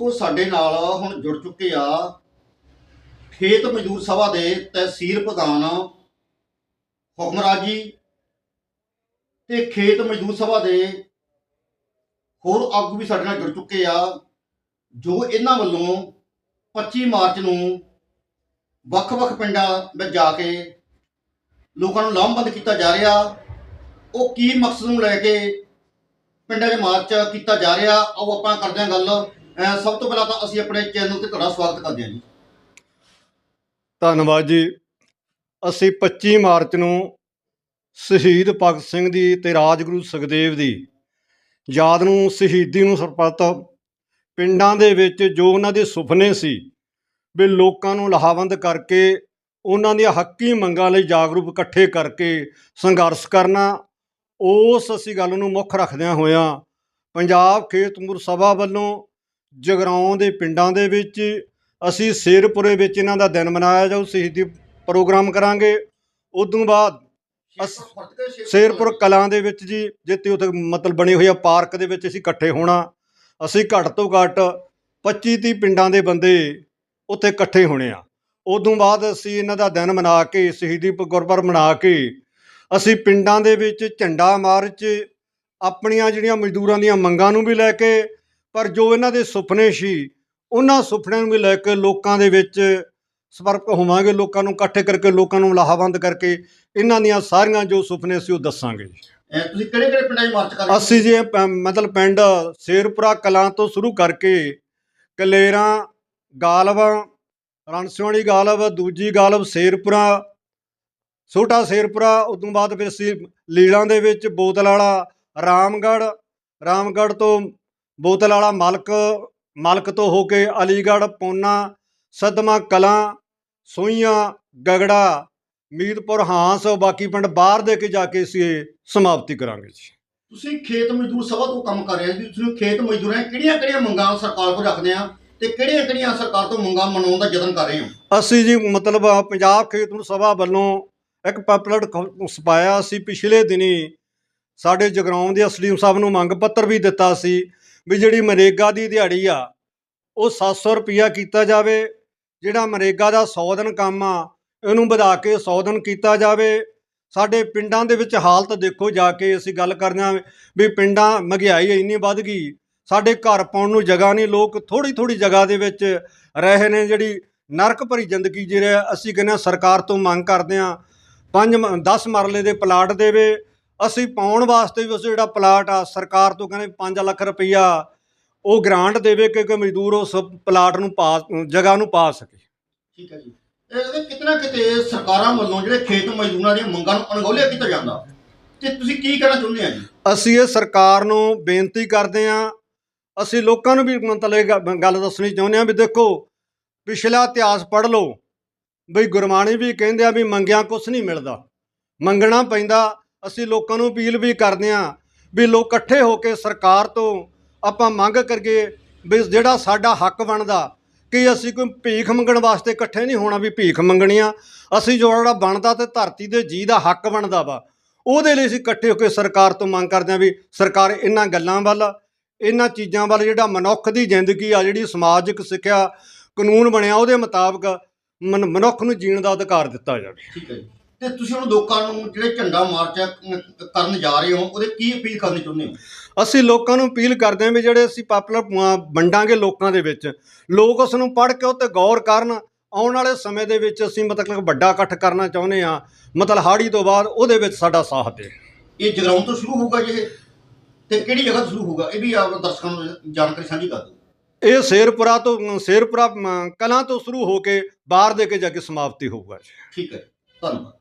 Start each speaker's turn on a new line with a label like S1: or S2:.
S1: ਦੋਸਤੋ, ਸਾਡੇ ਨਾਲ ਹੁਣ ਜੁੜ ਚੁੱਕੇ ਆ ਖੇਤ ਮਜ਼ਦੂਰ ਸਭਾ ਦੇ ਤਹਿਸੀਲ ਪ੍ਰਧਾਨ ਹੁਕਮਰਾਜ ਜੀ ਤੇ ਖੇਤ ਮਜ਼ਦੂਰ ਸਭਾ ਦੇ ਹੋਰ ਆਗੂ ਵੀ ਸਾਡੇ ਨਾਲ ਜੁੜ ਚੁੱਕੇ ਆ, ਜੋ ਇਹਨਾਂ ਵੱਲੋਂ 25 ਮਾਰਚ ਨੂੰ ਵੱਖ-ਵੱਖ ਪਿੰਡਾਂ ਵਿੱਚ ਜਾ ਕੇ ਲੋਕਾਂ ਨੂੰ ਲਾਮਬੰਦ ਕੀਤਾ ਜਾ ਰਿਹਾ। ਉਹ ਕੀ ਮਕਸਦ ਨੂੰ ਲੈ ਕੇ ਪਿੰਡਾਂ 'ਚ ਮਾਰਚ ਕੀਤਾ ਜਾ ਰਿਹਾ, ਆਓ ਆਪਾਂ ਕਰਦੇ ਹਾਂ ਗੱਲ। ਸਭ ਤੋਂ ਪਹਿਲਾਂ ਤਾਂ ਅਸੀਂ ਆਪਣੇ ਚੈਨਲ ਤੇ ਤੁਹਾਡਾ ਸਵਾਗਤ ਕਰਦੇ ਹਾਂ ਜੀ।
S2: ਧੰਨਵਾਦ ਜੀ। ਅਸੀਂ 25 ਮਾਰਚ ਨੂੰ ਸ਼ਹੀਦ ਭਗਤ ਸਿੰਘ ਦੀ ਤੇ ਰਾਜਗੁਰੂ ਸੁਖਦੇਵ ਦੀ ਯਾਦ ਨੂੰ ਸ਼ਹੀਦੀ ਨੂੰ ਸਰਪਤ ਪਿੰਡਾਂ ਦੇ ਵਿੱਚ ਜੋ ਉਹਨਾਂ ਦੇ ਸੁਪਨੇ ਸੀ ਵੀ ਲੋਕਾਂ ਨੂੰ ਲਾਹਵੰਦ ਕਰਕੇ ਉਹਨਾਂ ਦੀਆਂ ਹੱਕੀ ਮੰਗਾਂ ਲਈ ਜਾਗਰੂਕ ਇਕੱਠੇ ਕਰਕੇ ਸੰਘਰਸ਼ ਕਰਨਾ, ਉਸ ਅਸੀਂ ਗੱਲ ਨੂੰ ਮੁੱਖ ਰੱਖਦਿਆਂ ਹੋਇਆਂ ਪੰਜਾਬ ਖੇਤ ਮਜ਼ਦੂਰ ਸਭਾ ਵੱਲੋਂ ਜਗਰਾਉਂ ਦੇ ਪਿੰਡਾਂ ਦੇ ਵਿੱਚ ਅਸੀਂ ਸ਼ੇਰਪੁਰੇ ਵਿੱਚ ਇਹਨਾਂ ਦਾ ਦਿਨ ਮਨਾਇਆ ਜਾਊ ਸ਼ਹੀਦੀ ਪ੍ਰੋਗਰਾਮ ਕਰਾਂਗੇ। ਉਦੋਂ ਬਾਅਦ
S1: ਸ਼ੇਰਪੁਰ
S2: ਕਲਾਂ ਦੇ ਵਿੱਚ ਜੀ ਜਿੱਥੇ ਉੱਥੇ ਮਤਲਬ ਬਣੀ ਹੋਈ ਆ ਪਾਰਕ ਦੇ ਵਿੱਚ ਅਸੀਂ ਇਕੱਠੇ ਹੋਣਾ। ਅਸੀਂ ਘੱਟ ਤੋਂ ਘੱਟ 25 30 ਪਿੰਡਾਂ ਦੇ ਬੰਦੇ ਉੱਥੇ ਇਕੱਠੇ ਹੋਣੇ ਆ। ਉਦੋਂ ਬਾਅਦ ਅਸੀਂ ਇਹਨਾਂ ਦਾ ਦਿਨ ਮਨਾ ਕੇ ਸ਼ਹੀਦੀ ਗੁਰਪੁਰਬ ਮਨਾ ਕੇ ਅਸੀਂ ਪਿੰਡਾਂ ਦੇ ਵਿੱਚ ਝੰਡਾ ਮਾਰਚ ਆਪਣੀਆਂ ਜਿਹੜੀਆਂ ਮਜ਼ਦੂਰਾਂ ਦੀਆਂ ਮੰਗਾਂ ਨੂੰ ਵੀ ਲੈ ਕੇ ਪਰ ਜੋ ਇਹਨਾਂ ਦੇ ਸੁਪਨੇ ਸੀ ਉਹਨਾਂ ਸੁਪਨਿਆਂ ਨੂੰ ਵੀ ਲੈ ਕੇ ਲੋਕਾਂ ਦੇ ਵਿੱਚ ਸੰਪਰਕ ਹੋਵਾਂਗੇ ਲੋਕਾਂ ਨੂੰ ਇਕੱਠੇ ਕਰਕੇ ਲੋਕਾਂ ਨੂੰ ਲਾਹਵੰਦ ਕਰਕੇ ਇਹਨਾਂ ਦੀਆਂ ਸਾਰੀਆਂ ਜੋ ਸੁਪਨੇ ਸੀ ਉਹ ਦੱਸਾਂਗੇ
S1: ਤੁਸੀਂ ਕਿਹੜੇ ਕਿਹੜੇ ਪਿੰਡਾਂ 'ਚ ਮਾਰਚ ਕਰ?
S2: ਅਸੀਂ ਜੀ ਮਤਲਬ ਪਿੰਡ ਸ਼ੇਰਪੁਰਾ ਕਲਾਂ ਤੋਂ ਸ਼ੁਰੂ ਕਰਕੇ ਕਲੇਰਾਂ ਗਾਲਵ ਰਣਸਿਆਣੀ ਗਾਲਵ ਦੂਜੀ ਗਾਲਵ ਸ਼ੇਰਪੁਰਾ ਛੋਟਾ ਸ਼ੇਰਪੁਰਾ ਉਦੋਂ ਬਾਅਦ ਫਿਰ ਅਸੀਂ ਲੀਲਾਂ ਦੇ ਵਿੱਚ ਬੋਤਲ ਵਾਲਾ ਰਾਮਗੜ੍ਹ ਰਾਮਗੜ੍ਹ ਤੋਂ ਬੋਤਲ ਵਾਲਾ ਮਲਕ ਮਲਕ ਤੋਂ ਹੋ ਕੇ ਅਲੀਗੜ੍ਹ ਪੂਨਾ ਸਦਮਾ ਕਲਾਂ ਸੋਈਆਂ ਗਗੜਾ ਮੀਰਪੁਰ ਹਾਂਸ ਬਾਕੀ ਪਿੰਡ ਬਾਹਰ ਦੇ ਕੇ ਜਾ ਕੇ ਅਸੀਂ ਇਹ ਸਮਾਪਤੀ ਕਰਾਂਗੇ ਜੀ।
S1: ਤੁਸੀਂ ਖੇਤ ਮਜ਼ਦੂਰ ਸਭਾ ਤੋਂ ਕੰਮ ਕਰ ਰਹੇ ਹੋ ਜੀ। ਤੁਸੀਂ ਖੇਤ ਮਜ਼ਦੂਰਾਂ ਕਿਹੜੀਆਂ ਕਿਹੜੀਆਂ ਮੰਗਾਂ ਸਰਕਾਰ ਕੋਲ ਰੱਖਦੇ ਆ ਤੇ ਕਿਹੜੀਆਂ ਕਿਹੜੀਆਂ ਸਰਕਾਰ ਤੋਂ ਮੰਗਾਂ ਮਨਾਉਣ ਦਾ ਯਤਨ ਕਰ ਰਹੇ ਹੋ?
S2: ਅਸੀਂ ਜੀ ਮਤਲਬ ਪੰਜਾਬ ਖੇਤ ਨੂੰ ਸਭਾ ਵੱਲੋਂ ਇੱਕ ਪੈਪਲਟ ਸਪਾਇਆ ਸੀ। ਪਿਛਲੇ ਦਿਨੀ ਸਾਡੇ ਜਗਰਾਉਂ ਦੇ ਅਸਲੀਮ ਸਾਹਿਬ ਨੂੰ ਮੰਗ ਪੱਤਰ ਵੀ ਦਿੱਤਾ ਸੀ। ਵੀ ਜਿਹੜੀ ਮਨਰੇਗਾ ਦੀ ਦਿਹਾੜੀ ਆ, ਉਹ 700 ਰੁਪਿਆ ਕੀਤਾ ਜਾਵੇ, ਜਿਹੜਾ ਮਨਰੇਗਾ ਦਾ 100 ਦਿਨ ਕੰਮ ਆ, ਇਹਨੂੰ ਵਧਾ ਕੇ 100 ਦਿਨ ਕੀਤਾ ਜਾਵੇ। ਸਾਡੇ ਪਿੰਡਾਂ ਦੇ ਵਿੱਚ ਹਾਲਤ ਦੇਖੋ ਜਾ ਕੇ ਅਸੀਂ ਗੱਲ ਕਰਦੇ ਹਾਂ ਵੀ ਪਿੰਡਾਂ ਮਹਿੰਗਾਈ ਇੰਨੀ ਵੱਧ ਗਈ, ਸਾਡੇ ਘਰ ਪਾਉਣ ਨੂੰ ਜਗ੍ਹਾ ਨਹੀਂ, ਲੋਕ ਥੋੜੀ ਥੋੜੀ ਜਗ੍ਹਾ ਦੇ ਵਿੱਚ ਰਹੇ ਨੇ, ਜਿਹੜੀ ਨਰਕ ਭਰੀ ਜ਼ਿੰਦਗੀ ਜੀ ਰਿਹਾ ਅਸੀਂ ਕਹਿੰਦੇ ਹਾਂ ਸਰਕਾਰ ਤੋਂ ਮੰਗ ਕਰਦੇ ਹਾਂ 5 10 ਮਰਲੇ ਦੇ ਪਲਾਟ ਦੇਵੇ ਅਸੀਂ ਪਾਉਣ ਵਾਸਤੇ ਵੀ ਉਸ ਜਿਹੜਾ ਪਲਾਟ ਆ ਸਰਕਾਰ ਤੋਂ ਕਹਿੰਦੇ 5 ਲੱਖ ਰੁਪਈਆ ਉਹ ਗ੍ਰਾਂਟ ਦੇਵੇ ਕਿਉਂਕਿ ਮਜ਼ਦੂਰ ਉਸ ਪਲਾਟ ਨੂੰ ਪਾ ਜਗ੍ਹਾ ਨੂੰ ਪਾ ਸਕੇ।
S1: ਠੀਕ ਹੈ ਜੀ। ਇਹਦੇ ਕਿਤਨਾ ਕਿਤੇ ਸਰਕਾਰਾਂ ਵੱਲੋਂ ਜਿਹੜੇ ਖੇਤ ਮਜ਼ਦੂਰਾਂ ਦੀਆਂ ਮੰਗਾਂ ਨੂੰ ਅਣਗੌਲਿਆ ਕੀਤਾ ਜਾਂਦਾ? ਤੇ ਤੁਸੀਂ ਕੀ ਕਹਿਣਾ ਚਾਹੁੰਦੇ ਆ ਜੀ?
S2: ਅਸੀਂ ਇਹ ਸਰਕਾਰ ਨੂੰ ਬੇਨਤੀ ਕਰਦੇ ਹਾਂ ਅਸੀਂ ਲੋਕਾਂ ਨੂੰ ਵੀ ਮਤਲਬ ਇਹ ਗੱਲ ਦੱਸਣੀ ਚਾਹੁੰਦੇ ਹਾਂ ਵੀ ਦੇਖੋ ਪਿਛਲਾ ਇਤਿਹਾਸ ਪੜ੍ਹ ਲਓ ਬਈ ਗੁਰਬਾਣੀ ਵੀ ਕਹਿੰਦੇ ਆ ਵੀ ਮੰਗਿਆ ਕੁਛ ਨਹੀਂ ਮਿਲਦਾ ਮੰਗਣਾ ਪੈਂਦਾ ਅਸੀਂ ਲੋਕਾਂ ਨੂੰ ਅਪੀਲ ਵੀ ਕਰਦੇ ਹਾਂ ਵੀ ਲੋਕ ਇਕੱਠੇ ਹੋ ਕੇ ਸਰਕਾਰ ਤੋਂ ਆਪਾਂ ਮੰਗ ਕਰੀਏ ਵੀ ਜਿਹੜਾ ਸਾਡਾ ਹੱਕ ਬਣਦਾ, ਕਿ ਅਸੀਂ ਕੋਈ ਭੀਖ ਮੰਗਣ ਵਾਸਤੇ ਇਕੱਠੇ ਨਹੀਂ ਹੋਣਾ ਵੀ ਭੀਖ ਮੰਗਣੀ ਆ। ਅਸੀਂ ਜੋ ਜਿਹੜਾ ਬਣਦਾ ਤੇ ਧਰਤੀ ਦੇ ਜੀ ਦਾ ਹੱਕ ਬਣਦਾ ਵਾ, ਉਹਦੇ ਲਈ ਅਸੀਂ ਇਕੱਠੇ ਹੋ ਕੇ ਸਰਕਾਰ ਤੋਂ ਮੰਗ ਕਰਦੇ ਹਾਂ ਵੀ ਸਰਕਾਰ ਇਹਨਾਂ ਗੱਲਾਂ ਵੱਲ, ਇਹਨਾਂ ਚੀਜ਼ਾਂ ਵੱਲ ਜਿਹੜਾ ਮਨੁੱਖ ਦੀ ਜ਼ਿੰਦਗੀ ਆ, ਜਿਹੜੀ ਸਮਾਜਿਕ ਸਿੱਖਿਆ ਕਾਨੂੰਨ ਬਣਿਆ ਉਹਦੇ ਮੁਤਾਬਕ ਮਨ- ਮਨੁੱਖ ਨੂੰ ਜੀਣ ਦਾ ਅਧਿਕਾਰ ਦਿੱਤਾ ਜਾਵੇ।
S1: ਠੀਕ ਹੈ ਤੇ ਤੁਸੀਂ ਹੁਣ ਲੋਕਾਂ ਨੂੰ ਜਿਹੜੇ ਝੰਡਾ ਮਾਰਚ ਕਰਨ ਜਾ ਰਹੇ ਹੋ ਉਹਦੇ ਕੀ ਅਪੀਲ ਕਰਨੀ ਚਾਹੁੰਦੇ ਹੋ?
S2: ਅਸੀਂ ਲੋਕਾਂ ਨੂੰ ਅਪੀਲ ਕਰਦੇ ਹਾਂ ਵੀ ਜਿਹੜੇ ਅਸੀਂ ਪਾਪੂਲਰ ਵੰਡਾਂਗੇ ਲੋਕਾਂ ਦੇ ਵਿੱਚ ਲੋਕ ਉਸ ਨੂੰ ਪੜ੍ਹ ਕੇ ਉਹ ਤੇ ਗੌਰ ਕਰਨ ਆਉਣ ਵਾਲੇ ਸਮੇਂ ਦੇ ਵਿੱਚ ਅਸੀਂ ਮਤਲਬ ਵੱਡਾ ਇਕੱਠ ਕਰਨਾ ਚਾਹੁੰਦੇ ਹਾਂ ਮਤਲਬ ਹਾੜੀ ਤੋਂ ਬਾਅਦ ਉਹਦੇ ਵਿੱਚ ਸਾਡਾ ਸਾਥ ਦੇ।
S1: ਇਹ ਜਗਰਾਉਂ ਤੋਂ ਸ਼ੁਰੂ ਹੋਊਗਾ ਜੀ ਤੇ ਕਿਹੜੀ ਜਗ੍ਹਾ ਤੋਂ ਸ਼ੁਰੂ ਹੋਊਗਾ? ਇਹ ਵੀ ਆਪ ਦਰਸ਼ਕਾਂ ਨੂੰ ਜਾਣਕਾਰੀ ਸਾਂਝੀ ਕਰ ਦਿਓ।
S2: ਇਹ ਸ਼ੇਰਪੁਰਾ ਤੋਂ ਸ਼ੇਰਪੁਰਾ ਕਲਾਂ ਤੋਂ ਸ਼ੁਰੂ ਹੋ ਕੇ ਬਾਹਰ ਦੇ ਕੇ ਜਾ ਕੇ ਸਮਾਪਤੀ ਹੋਊਗਾ ਜੀ।
S1: ਠੀਕ ਹੈ ਧੰਨਵਾਦ।